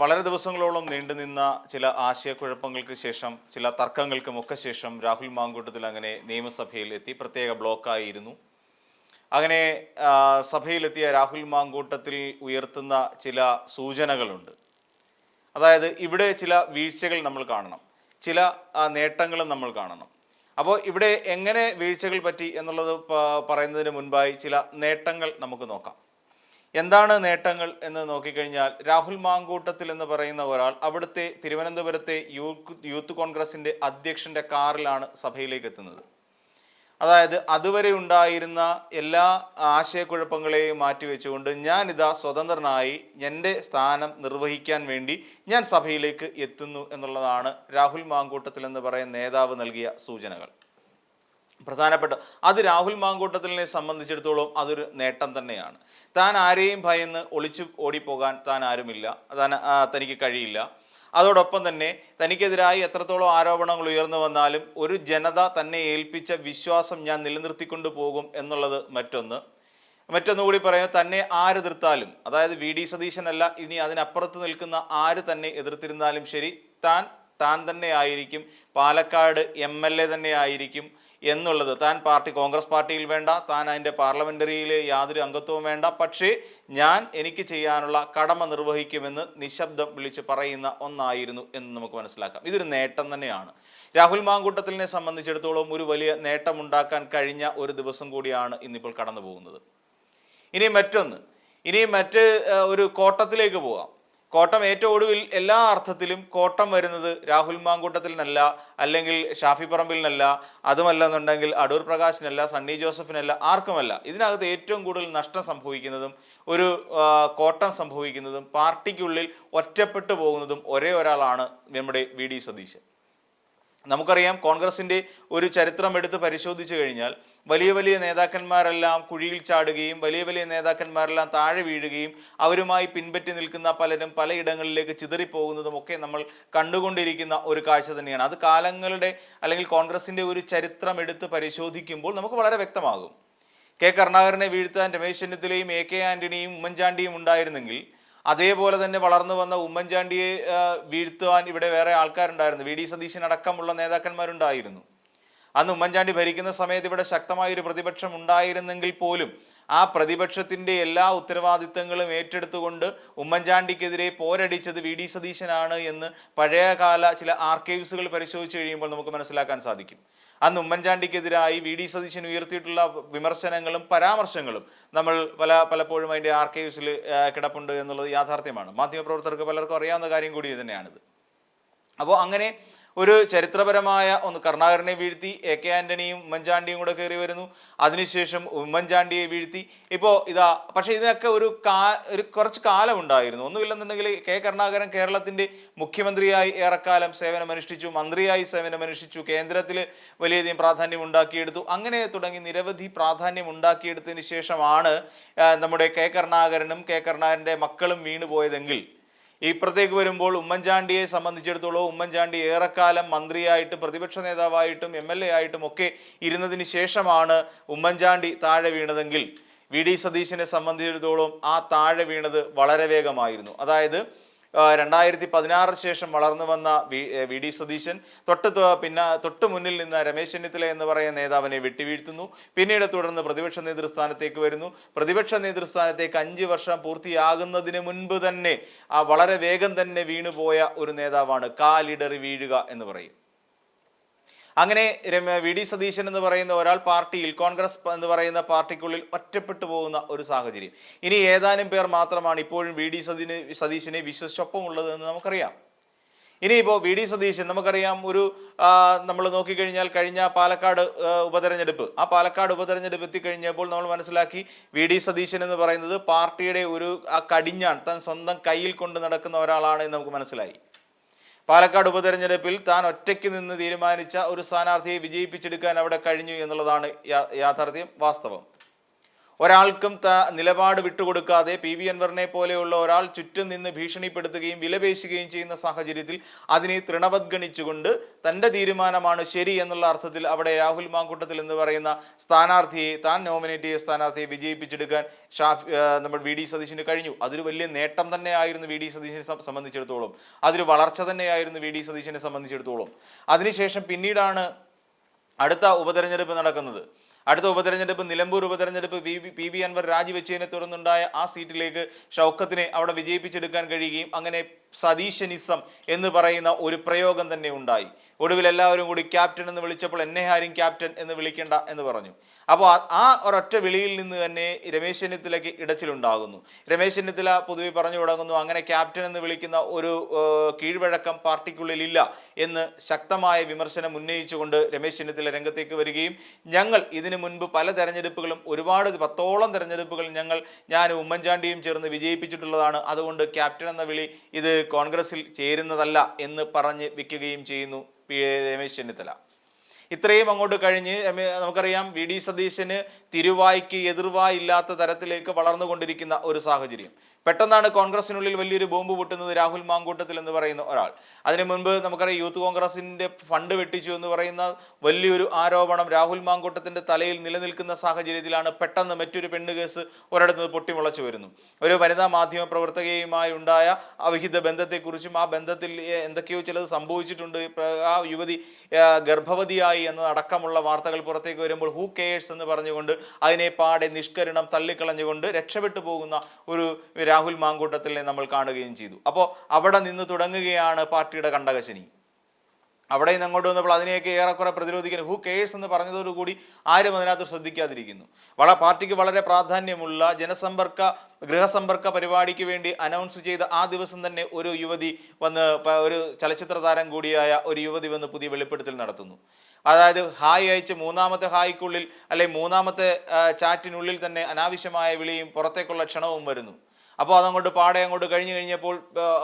വളരെ ദിവസങ്ങളോളം നീണ്ടുനിന്ന ചില ആശയക്കുഴപ്പങ്ങൾക്ക് ശേഷം ചില തർക്കങ്ങൾക്കും ഒക്കെ ശേഷം രാഹുൽ മാങ്കൂട്ടത്തിൽ അങ്ങനെ നിയമസഭയിൽ എത്തി പ്രത്യേക ബ്ലോക്കായിരുന്നു. അങ്ങനെ സഭയിലെത്തിയ രാഹുൽ മാങ്കൂട്ടത്തിൽ ഉയർത്തുന്ന ചില സൂചനകളുണ്ട്. അതായത് ഇവിടെ ചില വീഴ്ചകൾ നമ്മൾ കാണണം ചില നേട്ടങ്ങളും നമ്മൾ കാണണം. അപ്പോൾ ഇവിടെ എങ്ങനെ വീഴ്ചകൾ പറ്റി എന്നുള്ളത് പറയുന്നതിന് മുൻപായി ചില നേട്ടങ്ങൾ നമുക്ക് നോക്കാം. എന്താണ് നേട്ടങ്ങൾ എന്ന് നോക്കിക്കഴിഞ്ഞാൽ രാഹുൽ മാങ്കൂട്ടത്തിൽ എന്ന് പറയുന്ന ഒരാൾ അവിടുത്തെ തിരുവനന്തപുരത്തെ യൂത്ത് കോൺഗ്രസിന്റെ അധ്യക്ഷന്റെ കാറിലാണ് സഭയിലേക്ക് എത്തുന്നത്. അതായത് അതുവരെ ഉണ്ടായിരുന്ന എല്ലാ ആശയക്കുഴപ്പങ്ങളെയും മാറ്റിവെച്ചുകൊണ്ട് ഞാനിതാ സ്വതന്ത്രനായി എന്റെ സ്ഥാനം നിർവഹിക്കാൻ വേണ്ടി ഞാൻ സഭയിലേക്ക് എത്തുന്നു എന്നുള്ളതാണ് രാഹുൽ മാങ്കൂട്ടത്തിൽ എന്ന് പറയുന്ന നേതാവ് നൽകിയ സൂചനകൾ. പ്രധാനപ്പെട്ട അത് രാഹുൽ മാങ്കൂട്ടത്തിലിനെ സംബന്ധിച്ചിടത്തോളം അതൊരു നേട്ടം തന്നെയാണ്. താൻ ആരെയും ഭയന്ന് ഒളിച്ചു ഓടിപ്പോകാൻ താൻ ആരുമില്ല. താൻ തനിക്ക് കഴിയില്ല. അതോടൊപ്പം തന്നെ തനിക്കെതിരായി എത്രത്തോളം ആരോപണങ്ങൾ ഉയർന്നു വന്നാലും ഒരു ജനത തന്നെ ഏൽപ്പിച്ച വിശ്വാസം ഞാൻ നിലനിർത്തിക്കൊണ്ടു പോകും എന്നുള്ളത് മറ്റൊന്ന്. മറ്റൊന്നുകൂടി പറയാം തന്നെ ആര് എതിർത്താലും അതായത് വി. ഡി. സതീശനല്ല ഇനി അതിനപ്പുറത്ത് നിൽക്കുന്ന ആര് തന്നെ എതിർത്തിരുന്നാലും ശരി താൻ താൻ തന്നെ ആയിരിക്കും. പാലക്കാട് എം. എൽ. എ തന്നെ ആയിരിക്കും. എന്നുള്ളത്. താൻ പാർട്ടി കോൺഗ്രസ് പാർട്ടിയിൽ വേണ്ട താൻ അതിന്റെ പാർലമെന്ററിയിൽ യാതൊരു അംഗത്വവും വേണ്ട. പക്ഷേ ഞാൻ എനിക്ക് ചെയ്യാനുള്ള കടമ നിർവഹിക്കുമെന്ന് നിശബ്ദം വിളിച്ച് പറയുന്ന ഒന്നായിരുന്നു എന്ന് നമുക്ക് മനസ്സിലാക്കാം. ഇതൊരു നേട്ടം തന്നെയാണ്. രാഹുൽ മാങ്കൂട്ടത്തിലിനെ സംബന്ധിച്ചിടത്തോളം ഒരു വലിയ നേട്ടമുണ്ടാക്കാൻ കഴിഞ്ഞ ഒരു ദിവസം കൂടിയാണ് ഇന്നിപ്പോൾ കടന്നു പോകുന്നത് ഇനി മറ്റൊന്ന്. ഇനി മറ്റ് ഒരു കോട്ടത്തിലേക്ക് പോവാം കോട്ടം ഏറ്റവും ഒടുവിൽ എല്ലാ അർത്ഥത്തിലും കോട്ടം വരുന്നത് രാഹുൽ മാങ്കൂട്ടത്തിൽ നിന്നല്ല അല്ലെങ്കിൽ ഷാഫി പറമ്പിൽ നിന്നല്ല അതുമല്ലെന്നുണ്ടെങ്കിൽ അടൂർ പ്രകാശിനല്ല സണ്ണി ജോസഫിനല്ല ആർക്കുമല്ല. ഇതിനകത്ത് ഏറ്റവും കൂടുതൽ നഷ്ടം സംഭവിക്കുന്നതും ഒരു കോട്ടം സംഭവിക്കുന്നതും പാർട്ടിക്കുള്ളിൽ ഒറ്റപ്പെട്ടു പോകുന്നതും ഒരേ ഒരാളാണ് നമ്മുടെ വി ഡി സതീശൻ. നമുക്കറിയാം കോൺഗ്രസിന്റെ ഒരു ചരിത്രം എടുത്ത് പരിശോധിച്ചു കഴിഞ്ഞാൽ വലിയ വലിയ നേതാക്കന്മാരെല്ലാം കുഴിയിൽ ചാടുകയും വലിയ വലിയ നേതാക്കന്മാരെല്ലാം താഴെ വീഴുകയും അവരുമായി പിൻപറ്റി നിൽക്കുന്ന പലരും പലയിടങ്ങളിലേക്ക് ചിതറിപ്പോകുന്നതും ഒക്കെ നമ്മൾ കണ്ടുകൊണ്ടിരിക്കുന്ന ഒരു കാഴ്ച തന്നെയാണ്. അത് കാലങ്ങളുടെ അല്ലെങ്കിൽ കോൺഗ്രസിന്റെ ഒരു ചരിത്രം എടുത്ത് പരിശോധിക്കുമ്പോൾ നമുക്ക് വളരെ വ്യക്തമാകും. കെ കരുണാകരനെ വീഴ്ത്താൻ രമേശ് ചെന്നിത്തലയും എ കെ ആന്റണിയും ഉമ്മൻചാണ്ടിയും ഉണ്ടായിരുന്നെങ്കിൽ അതേപോലെ തന്നെ വളർന്നു വന്ന ഉമ്മൻചാണ്ടിയെ വീഴ്ത്തുവാൻ ഇവിടെ വേറെ ആൾക്കാരുണ്ടായിരുന്നു. വി. ഡി. സതീശൻ അടക്കമുള്ള നേതാക്കന്മാരുണ്ടായിരുന്നു. അന്ന് ഉമ്മൻചാണ്ടി ഭരിക്കുന്ന സമയത്ത് ഇവിടെ ശക്തമായ ഒരു പ്രതിപക്ഷം ഉണ്ടായിരുന്നെങ്കിൽ പോലും ആ പ്രതിപക്ഷത്തിന്റെ എല്ലാ ഉത്തരവാദിത്തങ്ങളും ഏറ്റെടുത്തുകൊണ്ട് ഉമ്മൻചാണ്ടിക്കെതിരെ പോരടിച്ചത് വി ഡി സതീശനാണ് എന്ന് പഴയകാല ചില ആർക്കൈവ്സുകൾ പരിശോധിച്ച് കഴിയുമ്പോൾ നമുക്ക് മനസ്സിലാക്കാൻ സാധിക്കും. അന്ന് ഉമ്മൻചാണ്ടിക്കെതിരായി വി ഡി സതീശൻ ഉയർത്തിയിട്ടുള്ള വിമർശനങ്ങളും പരാമർശങ്ങളും നമ്മൾ പല പലപ്പോഴും അതിന്റെ ആർക്കൈവ്സിൽ കിടപ്പുണ്ട് എന്നുള്ളത് യാഥാർത്ഥ്യമാണ്. മാധ്യമപ്രവർത്തകർക്ക് പലർക്കും അറിയാവുന്ന കാര്യം കൂടി തന്നെയാണിത്. അപ്പോൾ അങ്ങനെ ഒരു ചരിത്രപരമായ ഒന്ന് കരുണാകരനെ വീഴ്ത്തി എ കെ ആന്റണിയും ഉമ്മൻചാണ്ടിയും കൂടെ കയറി വരുന്നു. അതിനുശേഷം ഉമ്മൻചാണ്ടിയെ വീഴ്ത്തി. ഇപ്പോൾ ഇതാ പക്ഷേ ഇതിനൊക്കെ ഒരു കാ ഒരു കുറച്ച് കാലം ഉണ്ടായിരുന്നു ഒന്നുമില്ലെന്നുണ്ടെങ്കിൽ കെ കരുണാകരൻ കേരളത്തിന്റെ മുഖ്യമന്ത്രിയായി ഏറെക്കാലം സേവനമനുഷ്ഠിച്ചു മന്ത്രിയായി സേവനമനുഷ്ഠിച്ചു കേന്ദ്രത്തിൽ വലിയധികം പ്രാധാന്യം ഉണ്ടാക്കിയെടുത്തു. അങ്ങനെ തുടങ്ങി നിരവധി പ്രാധാന്യം ഉണ്ടാക്കിയെടുത്തതിന് ശേഷമാണ് നമ്മുടെ കെ കരുണാകരനും കെ കരുണാകരന്റെ മക്കളും വീണുപോയതെങ്കിൽ ഇപ്പുറത്തേക്ക് വരുമ്പോൾ ഉമ്മൻചാണ്ടിയെ സംബന്ധിച്ചിടത്തോളം ഉമ്മൻചാണ്ടി ഏറെക്കാലം മന്ത്രിയായിട്ടും പ്രതിപക്ഷ നേതാവായിട്ടും എം എൽ എ ആയിട്ടും ഒക്കെ ഇരുന്നതിന് ശേഷമാണ് ഉമ്മൻചാണ്ടി താഴെ വീണതെങ്കിൽ വി ഡി സതീശനെ സംബന്ധിച്ചിടത്തോളം ആ താഴെ വീണത് വളരെ വേഗമായിരുന്നു. അതായത് രണ്ടായിരത്തി പതിനാറിന് ശേഷം വളർന്നു വന്ന വി ഡി സതീശൻ തൊട്ട് പിന്നെ തൊട്ട് മുന്നിൽ നിന്ന് രമേശ് ചെന്നിത്തല എന്ന് പറയുന്ന നേതാവിനെ വെട്ടിവീഴ്ത്തുന്നു. പിന്നീട് തുടർന്ന് പ്രതിപക്ഷ നേതൃസ്ഥാനത്തേക്ക് വരുന്നു. പ്രതിപക്ഷ നേതൃസ്ഥാനത്തേക്ക് അഞ്ച് വർഷം പൂർത്തിയാകുന്നതിന് മുൻപ് തന്നെ ആ വളരെ വേഗം തന്നെ വീണുപോയ ഒരു നേതാവാണ് കാലിടറി വീഴുക എന്ന് പറയും. അങ്ങനെ വി ഡി സതീശൻ എന്ന് പറയുന്ന ഒരാൾ പാർട്ടിയിൽ കോൺഗ്രസ് എന്ന് പറയുന്ന പാർട്ടിക്കുള്ളിൽ ഒറ്റപ്പെട്ടു പോകുന്ന ഒരു സാഹചര്യം. ഇനി ഏതാനും പേർ മാത്രമാണ് ഇപ്പോഴും വി ഡി സതീന് സതീശനെ വിശ്വസിച്ചൊപ്പമുള്ളത് എന്ന് നമുക്കറിയാം. ഇനിയിപ്പോൾ വി ഡി സതീശൻ നമുക്കറിയാം ഒരു നമ്മൾ നോക്കിക്കഴിഞ്ഞാൽ കഴിഞ്ഞ പാലക്കാട് ഉപതെരഞ്ഞെടുപ്പ്. ആ പാലക്കാട് ഉപതെരഞ്ഞെടുപ്പ് എത്തിക്കഴിഞ്ഞപ്പോൾ നമ്മൾ മനസ്സിലാക്കി വി ഡി സതീശൻ എന്ന് പറയുന്നത് പാർട്ടിയുടെ ഒരു ആ കടിഞ്ഞാൺ താൻ സ്വന്തം കയ്യിൽ കൊണ്ട് നടക്കുന്ന ഒരാളാണ് എന്ന് നമുക്ക് മനസ്സിലായി. പാലക്കാട് ഉപതെരഞ്ഞെടുപ്പിൽ താൻ ഒറ്റയ്ക്ക് നിന്ന് തീരുമാനിച്ച ഒരു സ്ഥാനാർത്ഥിയെ വിജയിപ്പിച്ചെടുക്കാൻ അവിടെ കഴിഞ്ഞു എന്നുള്ളതാണ് യാഥാർത്ഥ്യം. വാസ്തവം. ഒരാൾക്കും ത നിലപാട് വിട്ടുകൊടുക്കാതെ പി വി അൻവറിനെ പോലെയുള്ള ഒരാൾ ചുറ്റും നിന്ന് ഭീഷണിപ്പെടുത്തുകയും വിലപേശുകയും ചെയ്യുന്ന സാഹചര്യത്തിൽ അതിനെ തൃണവദ്ഗണിച്ചുകൊണ്ട് തന്റെ തീരുമാനമാണ് ശരി എന്നുള്ള അർത്ഥത്തിൽ അവിടെ രാഹുൽ മാങ്കൂട്ടത്തിൽ എന്ന് പറയുന്ന സ്ഥാനാർത്ഥിയെ താൻ നോമിനേറ്റ് ചെയ്ത സ്ഥാനാർത്ഥിയെ വിജയിപ്പിച്ചെടുക്കാൻ ഷാഫ് നമ്മുടെ വി ഡി സതീശിന് കഴിഞ്ഞു. അതൊരു വലിയ നേട്ടം തന്നെയായിരുന്നു വി ഡി സതീശിനെ സംബന്ധിച്ചിടത്തോളം. അതൊരു വളർച്ച തന്നെയായിരുന്നു വി ഡി സതീശിനെ സംബന്ധിച്ചിടത്തോളം. അതിനുശേഷം പിന്നീടാണ് അടുത്ത ഉപതെരഞ്ഞെടുപ്പ് നടക്കുന്നത്. അടുത്ത ഉപതെരഞ്ഞെടുപ്പ് നിലമ്പൂർ ഉപതെരഞ്ഞെടുപ്പ് വി പി വി അൻവർ രാജിവെച്ചതിനെ തുടർന്നുണ്ടായ ആ സീറ്റിലേക്ക് ഷൗക്കത്തിനെ അവിടെ വിജയിപ്പിച്ചെടുക്കാൻ കഴിയുകയും അങ്ങനെ സതീശനിസം എന്ന് പറയുന്ന ഒരു പ്രയോഗം തന്നെ ഉണ്ടായി. ഒടുവിൽ എല്ലാവരും കൂടി ക്യാപ്റ്റൻ എന്ന് വിളിച്ചപ്പോൾ എന്നെ ആരും ക്യാപ്റ്റൻ എന്ന് വിളിക്കേണ്ട എന്ന് പറഞ്ഞു. അപ്പോൾ ആ- ഒരൊറ്റ വിളിയിൽ നിന്ന് തന്നെ രമേശ് ചെന്നിത്തലയ്ക്ക് ഇടച്ചിലുണ്ടാകുന്നു. രമേശ് ചെന്നിത്തല പൊതുവെ പറഞ്ഞു തുടങ്ങുന്നു അങ്ങനെ ക്യാപ്റ്റൻ എന്ന് വിളിക്കുന്ന ഒരു കീഴ്വഴക്കം പാർട്ടിക്കുള്ളിലില്ല എന്ന് ശക്തമായ വിമർശനം ഉന്നയിച്ചുകൊണ്ട് രമേശ് ചെന്നിത്തല രംഗത്തേക്ക് വരികയും ഞങ്ങൾ ഇതിനു മുൻപ് പല തെരഞ്ഞെടുപ്പുകളും ഒരുപാട് പത്തോളം തെരഞ്ഞെടുപ്പുകൾ ഞങ്ങൾ ഞാൻ ഉമ്മൻചാണ്ടിയും ചേർന്ന് വിജയിപ്പിച്ചിട്ടുള്ളതാണ്. അതുകൊണ്ട് ക്യാപ്റ്റൻ എന്ന വിളി ഇത് കോൺഗ്രസിൽ ചേരുന്നതല്ല എന്ന് പറഞ്ഞ് വിൽക്കുകയും ചെയ്യുന്നു രമേശ് ചെന്നിത്തല. ഇത്രയും അങ്ങോട്ട് കഴിഞ്ഞ് നമുക്കറിയാം വി ഡി സതീശന് തിരുവായ്ക്ക് എതിർവായില്ലാത്ത തരത്തിലേക്ക് വളർന്നുകൊണ്ടിരിക്കുന്ന ഒരു സാഹചര്യം. പെട്ടെന്നാണ് കോൺഗ്രസിനുള്ളിൽ വലിയൊരു ബോംബ് പൊട്ടുന്നത് രാഹുൽ മാങ്കൂട്ടത്തിൽ എന്ന് പറയുന്ന ഒരാൾ. അതിനു മുൻപ് നമുക്കറിയാം യൂത്ത് കോൺഗ്രസിന്റെ ഫണ്ട് വെട്ടിച്ചു എന്ന് പറയുന്ന വലിയൊരു ആരോപണം രാഹുൽ മാങ്കൂട്ടത്തിന്റെ തലയിൽ നിലനിൽക്കുന്ന സാഹചര്യത്തിലാണ് പെട്ടെന്ന് മറ്റൊരു പെണ്ണ് കേസ് ഒരിടത്ത് പൊട്ടിമുളച്ചു വരുന്നു. ഒരു വനിതാ മാധ്യമ പ്രവർത്തകയുമായി ഉണ്ടായ അവിഹിത ബന്ധത്തെക്കുറിച്ചും ആ ബന്ധത്തിൽ എന്തൊക്കെയോ ചിലത് സംഭവിച്ചിട്ടുണ്ട്. ആ യുവതി ഗർഭവതിയായി എന്നതടക്കമുള്ള വാർത്തകൾ പുറത്തേക്ക് വരുമ്പോൾ ഹൂ കെയേഴ്സ് എന്ന് പറഞ്ഞുകൊണ്ട് അതിനെ പാടെ നിഷ്കരണം തള്ളിക്കളഞ്ഞുകൊണ്ട് രക്ഷപ്പെട്ടു പോകുന്ന ഒരു രാഹുൽ മാങ്കൂട്ടത്തിൽ നമ്മൾ കാണുകയും ചെയ്തു. അപ്പോൾ അവിടെ നിന്ന് തുടങ്ങുകയാണ് പാർട്ടിയുടെ കണ്ടകശനി. അവിടെ നിന്ന് അങ്ങോട്ട് വന്നപ്പോൾ അതിനെയൊക്കെ ഏറെക്കുറെ പ്രതിരോധിക്കാൻ ഹു കെയേഴ്സ് എന്ന് പറഞ്ഞതോടുകൂടി ആരും അതിനകത്ത് ശ്രദ്ധിക്കാതിരിക്കുന്നു. വളരെ പാർട്ടിക്ക് വളരെ പ്രാധാന്യമുള്ള ജനസമ്പർക്ക ഗൃഹസമ്പർക്ക പരിപാടിക്ക് വേണ്ടി അനൗൺസ് ചെയ്ത ആ ദിവസം തന്നെ ഒരു യുവതി വന്ന് ഒരു ചലച്ചിത്ര താരം കൂടിയായ ഒരു യുവതി വന്ന് പുതിയ വെളിപ്പെടുത്തൽ നടത്തുന്നു. അതായത് ഹായ് അയച്ച് മൂന്നാമത്തെ ഹായ്ക്കുള്ളിൽ അല്ലെങ്കിൽ മൂന്നാമത്തെ ചാറ്റിനുള്ളിൽ തന്നെ അനാവശ്യമായ വിളിയും പുറത്തേക്കുള്ള ക്ഷണവും വരുന്നു. അപ്പോൾ അതങ്ങോട്ട് പാടെ അങ്ങോട്ട് കഴിഞ്ഞു കഴിഞ്ഞപ്പോൾ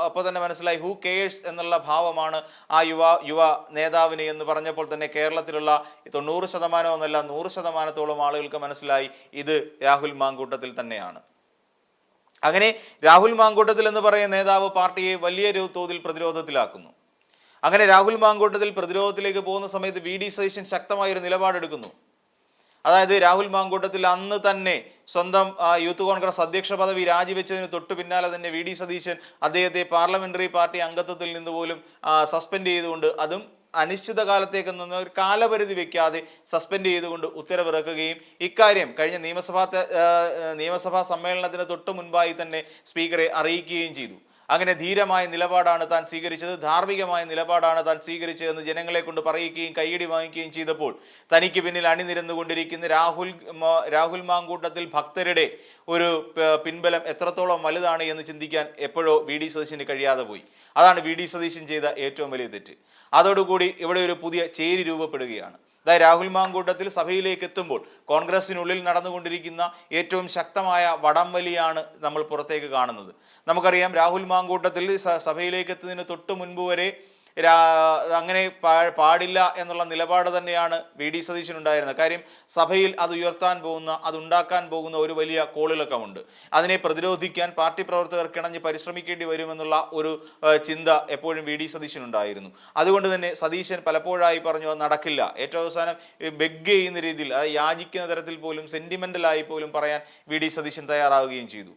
അപ്പോൾ തന്നെ മനസ്സിലായി ഹൂ കെയേഴ്സ് എന്നുള്ള ഭാവമാണ് ആ യുവ യുവ നേതാവിന് എന്ന് പറഞ്ഞപ്പോൾ തന്നെ കേരളത്തിലുള്ള തൊണ്ണൂറ് ശതമാനം എന്നല്ല നൂറ് ശതമാനത്തോളം ആളുകൾക്ക് മനസ്സിലായി ഇത് രാഹുൽ മാങ്കൂട്ടത്തിൽ തന്നെയാണ്. അങ്ങനെ രാഹുൽ മാങ്കൂട്ടത്തിൽ എന്ന് പറയുന്ന നേതാവ് പാർട്ടിയെ വലിയ തോതിൽ പ്രതിരോധത്തിലാക്കുന്നു. അങ്ങനെ രാഹുൽ മാങ്കൂട്ടത്തിൽ പ്രതിരോധത്തിലേക്ക് പോകുന്ന സമയത്ത് വി ഡി സതീശൻ ശക്തമായ ഒരു നിലപാടെടുക്കുന്നു. അതായത് രാഹുൽ മാങ്കൂട്ടത്തിൽ അന്ന് തന്നെ സ്വന്തം യൂത്ത് കോൺഗ്രസ് അധ്യക്ഷ പദവി രാജിവെച്ചതിന് തൊട്ടു പിന്നാലെ തന്നെ വി ഡി സതീശൻ അദ്ദേഹത്തെ പാർലമെന്ററി പാർട്ടി അംഗത്വത്തിൽ നിന്ന് പോലും സസ്പെൻഡ് ചെയ്തുകൊണ്ട് അതും അനിശ്ചിത കാലത്തേക്ക് നിന്ന് ഒരു കാലപരിധി വെക്കാതെ സസ്പെൻഡ് ചെയ്തുകൊണ്ട് ഉത്തരവിറക്കുകയും ഇക്കാര്യം കഴിഞ്ഞ നിയമസഭാ നിയമസഭാ സമ്മേളനത്തിന് തൊട്ട് മുൻപായി തന്നെ സ്പീക്കറെ അറിയിക്കുകയും ചെയ്തു. അങ്ങനെ ധീരമായ നിലപാടാണ് താൻ സ്വീകരിച്ചത്. ധാർമ്മികമായ നിലപാടാണ് താൻ സ്വീകരിച്ചതെന്ന് ജനങ്ങളെ കൊണ്ട് പറയിക്കുകയും കൈയടി വാങ്ങിക്കുകയും ചെയ്തപ്പോൾ തനിക്ക് പിന്നിൽ അണിനിരന്നുകൊണ്ടിരിക്കുന്ന രാഹുൽ രാഹുൽ മാങ്കൂട്ടത്തിൽ ഭക്തരുടെ ഒരു പിൻബലം എത്രത്തോളം വലുതാണ് എന്ന് ചിന്തിക്കാൻ എപ്പോഴോ വി ഡി സതീശന് കഴിയാതെ പോയി. അതാണ് വി ഡി സതീശൻ ചെയ്ത ഏറ്റവും വലിയ തെറ്റ്. അതോടുകൂടി ഇവിടെ ഒരു പുതിയ ചേരി രൂപപ്പെടുകയാണ്. അതായത് രാഹുൽ മാങ്കൂട്ടത്തിൽ സഭയിലേക്ക് എത്തുമ്പോൾ കോൺഗ്രസിനുള്ളിൽ നടന്നുകൊണ്ടിരിക്കുന്ന ഏറ്റവും ശക്തമായ വടംവലിയാണ് നമ്മൾ പുറത്തേക്ക് കാണുന്നത്. നമുക്കറിയാം രാഹുൽ മാങ്കൂട്ടത്തിൽ സഭയിലേക്ക് എത്തുന്നതിന് തൊട്ട് മുൻപ് വരെ അങ്ങനെ പാടില്ല എന്നുള്ള നിലപാട് തന്നെയാണ് വി ഡി സതീശൻ ഉണ്ടായിരുന്നത്. കാര്യം സഭയിൽ അത് ഉയർത്താൻ പോകുന്ന അത് ഉണ്ടാക്കാൻ പോകുന്ന ഒരു വലിയ കോളിളക്കമുണ്ട് അതിനെ പ്രതിരോധിക്കാൻ പാർട്ടി പ്രവർത്തകർ കിണഞ്ഞ് പരിശ്രമിക്കേണ്ടി വരുമെന്നുള്ള ഒരു ചിന്ത എപ്പോഴും വി ഡി സതീശൻ ഉണ്ടായിരുന്നു. അതുകൊണ്ട് തന്നെ സതീശൻ പലപ്പോഴായി പറഞ്ഞു നടക്കില്ല. ഏറ്റവും അവസാനം ബെഗ് ചെയ്യുന്ന രീതിയിൽ അത് യാചിക്കുന്ന തരത്തിൽ പോലും സെന്റിമെന്റലായി പോലും പറയാൻ വി ഡി സതീശൻ തയ്യാറാവുകയും ചെയ്തു.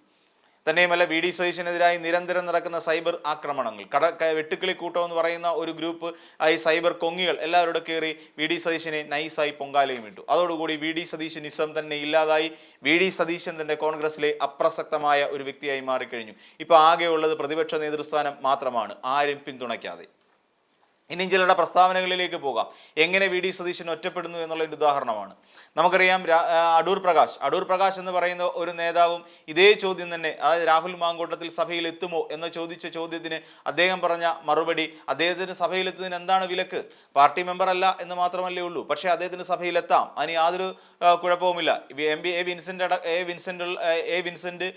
തന്നെയുമല്ല വി ഡി സതീശനെതിരായി നിരന്തരം നടക്കുന്ന സൈബർ ആക്രമണങ്ങൾ കട വെട്ടുക്കിളി കൂട്ടം എന്ന് പറയുന്ന ഒരു ഗ്രൂപ്പ് ഈ സൈബർ കൊങ്ങികൾ എല്ലാവരുടെ കയറി വി ഡി സതീശനെ നൈസായി പൊങ്കാലയും ഇട്ടു. അതോടുകൂടി വി ഡി സതീശൻ ഇസം തന്നെ ഇല്ലാതായി. വി ഡി സതീശൻ തന്നെ കോൺഗ്രസിലെ അപ്രസക്തമായ ഒരു വ്യക്തിയായി മാറിക്കഴിഞ്ഞു. ഇപ്പോൾ ആകെയുള്ളത് പ്രതിപക്ഷ നേതൃസ്ഥാനം മാത്രമാണ് ആരും പിന്തുണയ്ക്കാതെ. ഇനിയും ചിലരുടെ പ്രസ്താവനകളിലേക്ക് പോകാം. എങ്ങനെ വി ഡി സതീശൻ ഒറ്റപ്പെടുന്നു എന്നുള്ളതിന്റെ ഉദാഹരണമാണ്. നമുക്കറിയാം അടൂർ പ്രകാശ്. അടൂർ പ്രകാശ് എന്ന് പറയുന്ന ഒരു നേതാവും ഇതേ ചോദ്യം തന്നെ അതായത് രാഹുൽ മാങ്കോട്ടത്തിൽ സഭയിൽ എത്തുമോ എന്ന് ചോദിച്ച ചോദ്യത്തിന് അദ്ദേഹം പറഞ്ഞ മറുപടി അദ്ദേഹത്തിന് സഭയിലെത്തുന്നതിന് എന്താണ് വിലക്ക്? പാർട്ടി മെമ്പർ അല്ല എന്ന് മാത്രമല്ലേ ഉള്ളൂ. പക്ഷേ അദ്ദേഹത്തിന് സഭയിലെത്താം. അതിന് യാതൊരു കുഴപ്പവുമില്ല. എം ബി എ വിൻസെന്റ് അട A Vincent A Vincent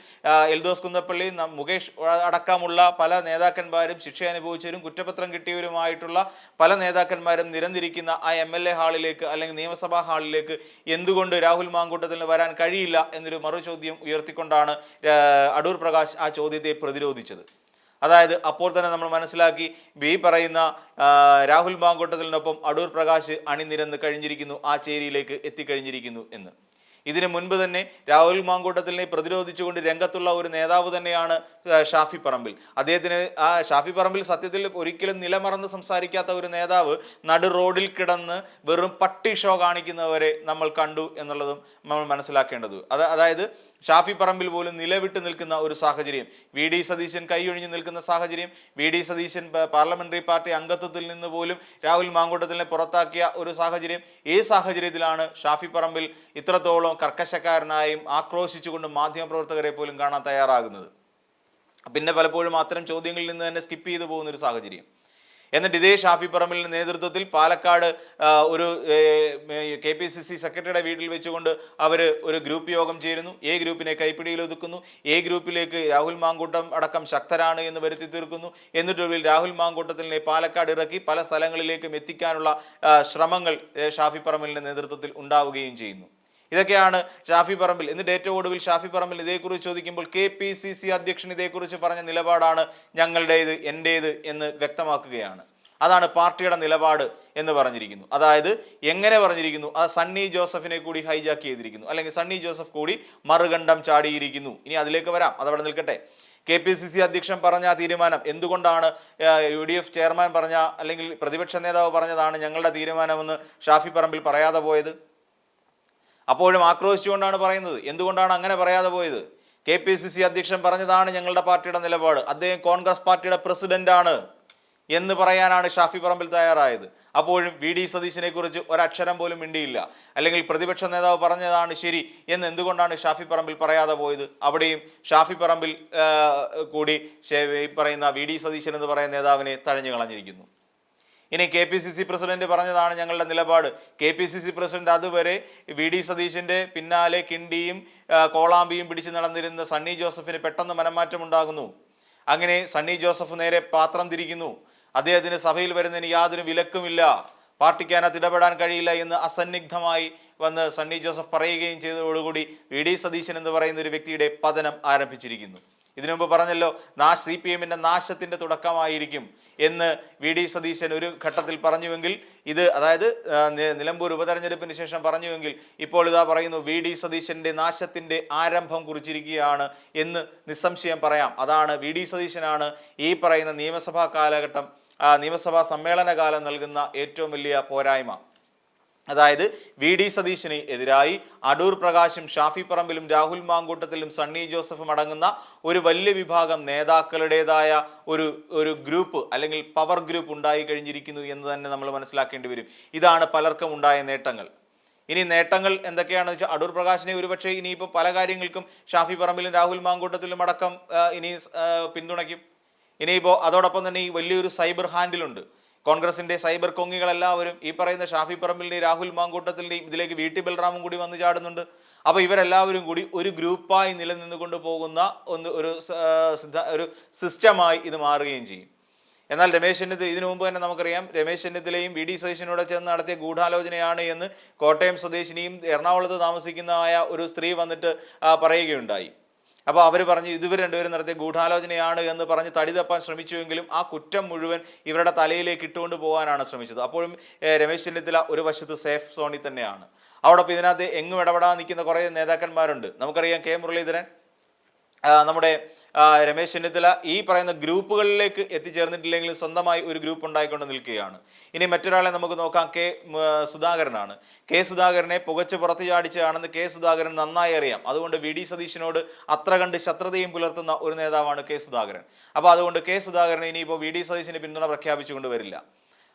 Eldhose Kunnappilly Mukesh അടക്കമുള്ള പല നേതാക്കന്മാരും ശിക്ഷ അനുഭവിച്ചവരും കുറ്റപത്രം കിട്ടിയവരുമായിട്ടുള്ള ഉൾപ്പെടെയുള്ള പല നേതാക്കന്മാരും നിരന്നിരിക്കുന്ന ആ എം എൽ എ ഹാളിലേക്ക് അല്ലെങ്കിൽ നിയമസഭാ ഹാളിലേക്ക് എന്തുകൊണ്ട് രാഹുൽ മാങ്കൂട്ടത്തിന് വരാൻ കഴിയില്ല എന്നൊരു മറുചോദ്യം ഉയർത്തിക്കൊണ്ടാണ് അടൂർ പ്രകാശ് ആ ചോദ്യത്തെ പ്രതിരോധിച്ചത്. അതായത് അപ്പോൾ തന്നെ നമ്മൾ മനസ്സിലാക്കി ബി പറയുന്ന രാഹുൽ മാങ്കൂട്ടത്തിനൊപ്പം അടൂർ പ്രകാശ് അണിനിരന്ന് കഴിഞ്ഞിരിക്കുന്നു ആ ചേരിയിലേക്ക് എത്തിക്കഴിഞ്ഞിരിക്കുന്നു എന്ന്. ഇതിനു മുൻപ് തന്നെ രാഹുൽ മാങ്കൂട്ടത്തിനെ പ്രതിരോധിച്ചുകൊണ്ട് രംഗത്തുള്ള ഒരു നേതാവ് തന്നെയാണ് ഷാഫി പറമ്പിൽ. അദ്ദേഹത്തിന് ആ ഷാഫി പറമ്പിൽ സത്യത്തിൽ ഒരിക്കലും നിലമറന്ന് സംസാരിക്കാത്ത ഒരു നേതാവ് നടു റോഡിൽ കിടന്ന് വെറും പട്ടി ഷോ കാണിക്കുന്നവരെ നമ്മൾ കണ്ടു എന്നുള്ളതും നമ്മൾ മനസ്സിലാക്കേണ്ടത് അത് അതായത് ഷാഫി പറമ്പിൽ പോലും നിലവിട്ട് നിൽക്കുന്ന ഒരു സാഹചര്യം. വി ഡി സതീശൻ കൈയൊഴിഞ്ഞു നിൽക്കുന്ന സാഹചര്യം. V D Satheesan parliamentary party അംഗത്വത്തിൽ നിന്ന് പോലും രാഹുൽ മാങ്കൂട്ടത്തിനെ പുറത്താക്കിയ ഒരു സാഹചര്യം. ഈ സാഹചര്യത്തിലാണ് ഷാഫി പറമ്പിൽ ഇത്രത്തോളം കർക്കശക്കാരനായും ആക്രോശിച്ചുകൊണ്ട് മാധ്യമപ്രവർത്തകരെ പോലും കാണാൻ തയ്യാറാകുന്നത്. പിന്നെ പലപ്പോഴും അത്തരം ചോദ്യങ്ങളിൽ നിന്ന് തന്നെ സ്കിപ്പ് ചെയ്തു പോകുന്ന ഒരു സാഹചര്യം. എന്നിട്ട് ഇതേ ഷാഫി പറമ്പിലിന്റെ നേതൃത്വത്തിൽ പാലക്കാട് ഒരു കെ പി സി സി സെക്രട്ടറിയുടെ വീട്ടിൽ വെച്ചുകൊണ്ട് അവർ ഒരു ഗ്രൂപ്പ് യോഗം ചേരുന്നു. എ ഗ്രൂപ്പിനെ കൈപ്പിടിയിൽ ഒതുക്കുന്നു. എ ഗ്രൂപ്പിലേക്ക് രാഹുൽ മാങ്കൂട്ടം അടക്കം ശക്തരാണ് എന്ന് വരുത്തി തീർക്കുന്നു. എന്നിട്ടൊടുവിൽ രാഹുൽ മാങ്കൂട്ടത്തിനെ പാലക്കാട് ഇറക്കി പല സ്ഥലങ്ങളിലേക്കും എത്തിക്കാനുള്ള ശ്രമങ്ങൾ ഷാഫി പറമ്പിലിന്റെ നേതൃത്വത്തിൽ ഉണ്ടാവുകയും ചെയ്യുന്നു. ഇതൊക്കെയാണ് ഷാഫി പറമ്പിൽ. എന്നിട്ട് ഏറ്റവും ഒടുവിൽ ഷാഫി പറമ്പിൽ ഇതേക്കുറിച്ച് ചോദിക്കുമ്പോൾ കെ പി സി സി അധ്യക്ഷൻ ഇതേക്കുറിച്ച് പറഞ്ഞ നിലപാടാണ് ഞങ്ങളുടേത് എന്റേത് എന്ന് വ്യക്തമാക്കുകയാണ്. അതാണ് പാർട്ടിയുടെ നിലപാട് എന്ന് പറഞ്ഞിരിക്കുന്നു. അതായത് എങ്ങനെ പറഞ്ഞിരിക്കുന്നു? അത് സണ്ണി ജോസഫിനെ കൂടി ഹൈജാക്ക് ചെയ്തിരിക്കുന്നു. അല്ലെങ്കിൽ സണ്ണി ജോസഫ് കൂടി മറുകണ്ഠം ചാടിയിരിക്കുന്നു. ഇനി അതിലേക്ക് വരാം. അതവിടെ നിൽക്കട്ടെ. കെ പി സി സി അധ്യക്ഷൻ പറഞ്ഞ തീരുമാനം എന്തുകൊണ്ടാണ് യു ഡി എഫ് ചെയർമാൻ പറഞ്ഞ അല്ലെങ്കിൽ പ്രതിപക്ഷ നേതാവ് പറഞ്ഞതാണ് ഞങ്ങളുടെ തീരുമാനമെന്ന് ഷാഫി പറമ്പിൽ പറയാതെ പോയത്? അപ്പോഴും ആക്രോശിച്ചുകൊണ്ടാണ് പറയുന്നത്. എന്തുകൊണ്ടാണ് അങ്ങനെ പറയാതെ പോയത്? കെ പി സി സി അധ്യക്ഷൻ പറഞ്ഞതാണ് ഞങ്ങളുടെ പാർട്ടിയുടെ നിലപാട്. അദ്ദേഹം കോൺഗ്രസ് പാർട്ടിയുടെ പ്രസിഡന്റാണ് എന്ന് പറയാനാണ് ഷാഫി പറമ്പിൽ തയ്യാറായത്. അപ്പോഴും വി ഡി സതീശിനെ കുറിച്ച് ഒരക്ഷരം പോലും മിണ്ടിയില്ല. അല്ലെങ്കിൽ പ്രതിപക്ഷ നേതാവ് പറഞ്ഞതാണ് ശരി എന്ന് എന്തുകൊണ്ടാണ് ഷാഫി പറമ്പിൽ പറയാതെ പോയത്? അവിടെയും ഷാഫി പറമ്പിൽ കൂടി പറയുന്ന വി ഡി സതീശൻ എന്ന് പറയുന്ന നേതാവിനെ തഴഞ്ഞു കളഞ്ഞിരിക്കുന്നു. ഇനി K P C C president പറഞ്ഞതാണ് ഞങ്ങളുടെ നിലപാട്. K P C C president അതുവരെ വി ഡി സതീശിന്റെ പിന്നാലെ കിണ്ടിയും കോളാമ്പിയും പിടിച്ചു നടന്നിരുന്ന സണ്ണി ജോസഫിന് പെട്ടെന്ന് മനംമാറ്റം ഉണ്ടാകുന്നു. അങ്ങനെ സണ്ണി ജോസഫ് നേരെ പാത്രം തിരിക്കുന്നു. അദ്ദേഹത്തിന് സഭയിൽ വരുന്നതിന് യാതൊരു വിലക്കുമില്ല. പാർട്ടിക്കാനത്ത് ഇടപെടാൻ കഴിയില്ല എന്ന് അസന്നിഗ്ധമായി വന്ന് സണ്ണി ജോസഫ് പറയുകയും ചെയ്തതോടുകൂടി വി ഡി സതീശൻ എന്ന് പറയുന്ന ഒരു വ്യക്തിയുടെ പതനം ആരംഭിച്ചിരിക്കുന്നു. ഇതിനു മുമ്പ് പറഞ്ഞല്ലോ നാശ് സി പി എമ്മിന്റെ നാശത്തിന്റെ തുടക്കമായിരിക്കും എന്ന് വി ഡി സതീശൻ ഒരു ഘട്ടത്തിൽ പറഞ്ഞുവെങ്കിൽ ഇത് അതായത് നിലമ്പൂർ ഉപതെരഞ്ഞെടുപ്പിന് ശേഷം പറഞ്ഞുവെങ്കിൽ ഇപ്പോൾ ഇതാ പറയുന്നു വി ഡി സതീശന്റെ നാശത്തിന്റെ ആരംഭം കുറിച്ചിരിക്കുകയാണ് എന്ന് നിസ്സംശയം പറയാം. അതാണ് വി ഡി സതീശനാണ് ഈ പറയുന്ന നിയമസഭാ കാലഘട്ടം നിയമസഭാ സമ്മേളന കാലം നൽകുന്ന ഏറ്റവും വലിയ പോരായ്മ. അതായത് വി ഡി സതീശന് എതിരായി അടൂർ പ്രകാശും ഷാഫി പറമ്പിലും രാഹുൽ മാങ്കൂട്ടത്തിലും സണ്ണി ജോസഫും അടങ്ങുന്ന ഒരു വലിയ വിഭാഗം നേതാക്കളുടേതായ ഒരു ഒരു ഗ്രൂപ്പ് അല്ലെങ്കിൽ പവർ ഗ്രൂപ്പ് ഉണ്ടായി കഴിഞ്ഞിരിക്കുന്നു എന്ന് തന്നെ നമ്മൾ മനസ്സിലാക്കേണ്ടി വരും. ഇതാണ് പലർക്കും ഉണ്ടായ നേട്ടങ്ങൾ. ഇനി നേട്ടങ്ങൾ എന്തൊക്കെയാണെന്ന് വെച്ചാൽ അടൂർ പ്രകാശിനെ ഒരുപക്ഷെ ഇനിയിപ്പോൾ പല കാര്യങ്ങൾക്കും ഷാഫി പറമ്പിലും രാഹുൽ മാങ്കൂട്ടത്തിലും അടക്കം ഇനി പിന്തുണയ്ക്കും. ഇനിയിപ്പോൾ അതോടൊപ്പം തന്നെ ഈ വലിയൊരു സൈബർ ഹാൻഡിലുണ്ട്. കോൺഗ്രസിന്റെ സൈബർ കൊങ്ങികളെല്ലാവരും ഈ പറയുന്ന ഷാഫി പറമ്പിലിന്റെയും രാഹുൽ മാങ്കൂട്ടത്തിന്റെയും ഇതിലേക്ക് വി ടി ബൽറാമും കൂടി വന്ന് ചാടുന്നുണ്ട്. അപ്പോൾ ഇവരെല്ലാവരും കൂടി ഒരു ഗ്രൂപ്പായി നിലനിന്നുകൊണ്ട് പോകുന്ന ഒന്ന് ഒരു സിദ്ധ- ഒരു സിസ്റ്റമായി ഇത് മാറുകയും ചെയ്യും. എന്നാൽ രമേശ് ചെന്നിത്തല ഇതിനു മുമ്പ് തന്നെ നമുക്കറിയാം രമേശ് ചെന്നിത്തലയും വി ഡി സതീശനോട് ചേർന്ന് നടത്തിയ ഗൂഢാലോചനയാണ് എന്ന് കോട്ടയം സ്വദേശിനിയും എറണാകുളത്ത് താമസിക്കുന്നതായ ഒരു സ്ത്രീ വന്നിട്ട് പറയുകയുണ്ടായി. അപ്പോൾ അവർ പറഞ്ഞു ഇതുവരെ രണ്ടുപേരും നടത്തിയ ഗൂഢാലോചനയാണ് എന്ന് പറഞ്ഞ് തടി തപ്പാൻ ശ്രമിച്ചുവെങ്കിലും ആ കുറ്റം മുഴുവൻ ഇവരുടെ തലയിലേക്ക് ഇട്ടുകൊണ്ട് പോകാനാണ് ശ്രമിച്ചത്. അപ്പോഴും രമേശ് ചെന്നിത്തല ഒരു വശത്ത് സേഫ് സോണിൽ തന്നെയാണ്. അവിടെ ഇതിനകത്ത് എങ്ങും ഇടപെടാൻ നിൽക്കുന്ന കുറേ നേതാക്കന്മാരുണ്ട്. നമുക്കറിയാം കെ മുരളീധരൻ നമ്മുടെ രമേശ് ചെന്നിത്തല ഈ പറയുന്ന ഗ്രൂപ്പുകളിലേക്ക് എത്തിച്ചേർന്നിട്ടില്ലെങ്കിൽ സ്വന്തമായി ഒരു ഗ്രൂപ്പ് ഉണ്ടായിക്കൊണ്ട് നിൽക്കുകയാണ്. ഇനി മറ്റൊരാളെ നമുക്ക് നോക്കാം. കെ സുധാകരനാണ്. കെ സുധാകരനെ പുകച്ച് പുറത്തു ചാടിച്ചതാണെന്ന് കെ സുധാകരൻ നന്നായി അറിയാം. അതുകൊണ്ട് വി ഡി സതീശനോട് അത്ര കണ്ട് ശത്രുതയും പുലർത്തുന്ന ഒരു നേതാവാണ് കെ സുധാകരൻ. അപ്പോൾ അതുകൊണ്ട് കെ സുധാകരൻ ഇനിയിപ്പോൾ വി ഡി സതീശന് പിന്തുണ പ്രഖ്യാപിച്ചുകൊണ്ട് വരില്ല.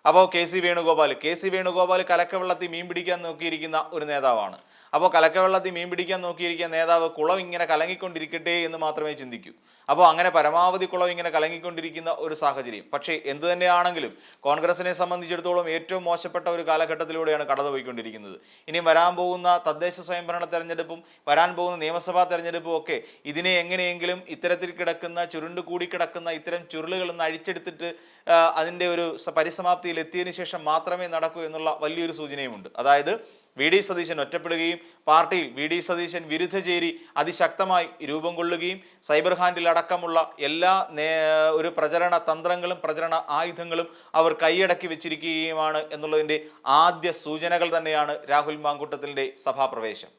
അപ്പോൾ K C Venugopal K C Venugopal കലക്കവെള്ളത്തിൽ മീൻ പിടിക്കാൻ നോക്കിയിരിക്കുന്ന ഒരു നേതാവാണ്. അപ്പോൾ കലക്കവെള്ളത്തിൽ മീൻ പിടിക്കാൻ നോക്കിയിരിക്കുക നേതാവ് കുളം ഇങ്ങനെ കലങ്ങിക്കൊണ്ടിരിക്കട്ടെ എന്ന് മാത്രമേ ചിന്തിക്കൂ. അപ്പോൾ അങ്ങനെ പരമാവധി കുളം ഇങ്ങനെ കലങ്ങിക്കൊണ്ടിരിക്കുന്ന ഒരു സാഹചര്യം. പക്ഷേ എന്ത് തന്നെയാണെങ്കിലും കോൺഗ്രസിനെ സംബന്ധിച്ചിടത്തോളം ഏറ്റവും മോശപ്പെട്ട ഒരു കാലഘട്ടത്തിലൂടെയാണ് കടന്നുപോയിക്കൊണ്ടിരിക്കുന്നത്. ഇനി വരാൻ പോകുന്ന തദ്ദേശ സ്വയംഭരണ തെരഞ്ഞെടുപ്പും വരാൻ പോകുന്ന നിയമസഭാ തെരഞ്ഞെടുപ്പും ഒക്കെ ഇതിനെ എങ്ങനെയെങ്കിലും ഇത്തരത്തിൽ കിടക്കുന്ന ചുരുണ്ട് കൂടി കിടക്കുന്ന ഇത്തരം ചുരുളുകൾ ഒന്ന് അഴിച്ചെടുത്തിട്ട് അതിന്റെ ഒരു പരിസമാപ്തിയിൽ എത്തിയതിനു ശേഷം മാത്രമേ നടക്കൂ എന്നുള്ള വലിയൊരു സൂചനയുമുണ്ട്. അതായത് വി ഡി സതീശൻ ഒറ്റപ്പെടുകയും പാർട്ടിയിൽ വി ഡി സതീശൻ വിരുദ്ധ ചേരി അതിശക്തമായി രൂപം കൊള്ളുകയും സൈബർ ഹാൻഡിൽ അടക്കമുള്ള എല്ലാ ഒരു പ്രചരണ തന്ത്രങ്ങളും പ്രചരണ ആയുധങ്ങളും അവർ കൈയടക്കി വെച്ചിരിക്കുകയുമാണ് എന്നുള്ളതിന്റെ ആദ്യ സൂചനകൾ തന്നെയാണ് രാഹുൽ മാങ്കൂട്ടത്തിന്റെ സഭാപ്രവേശം.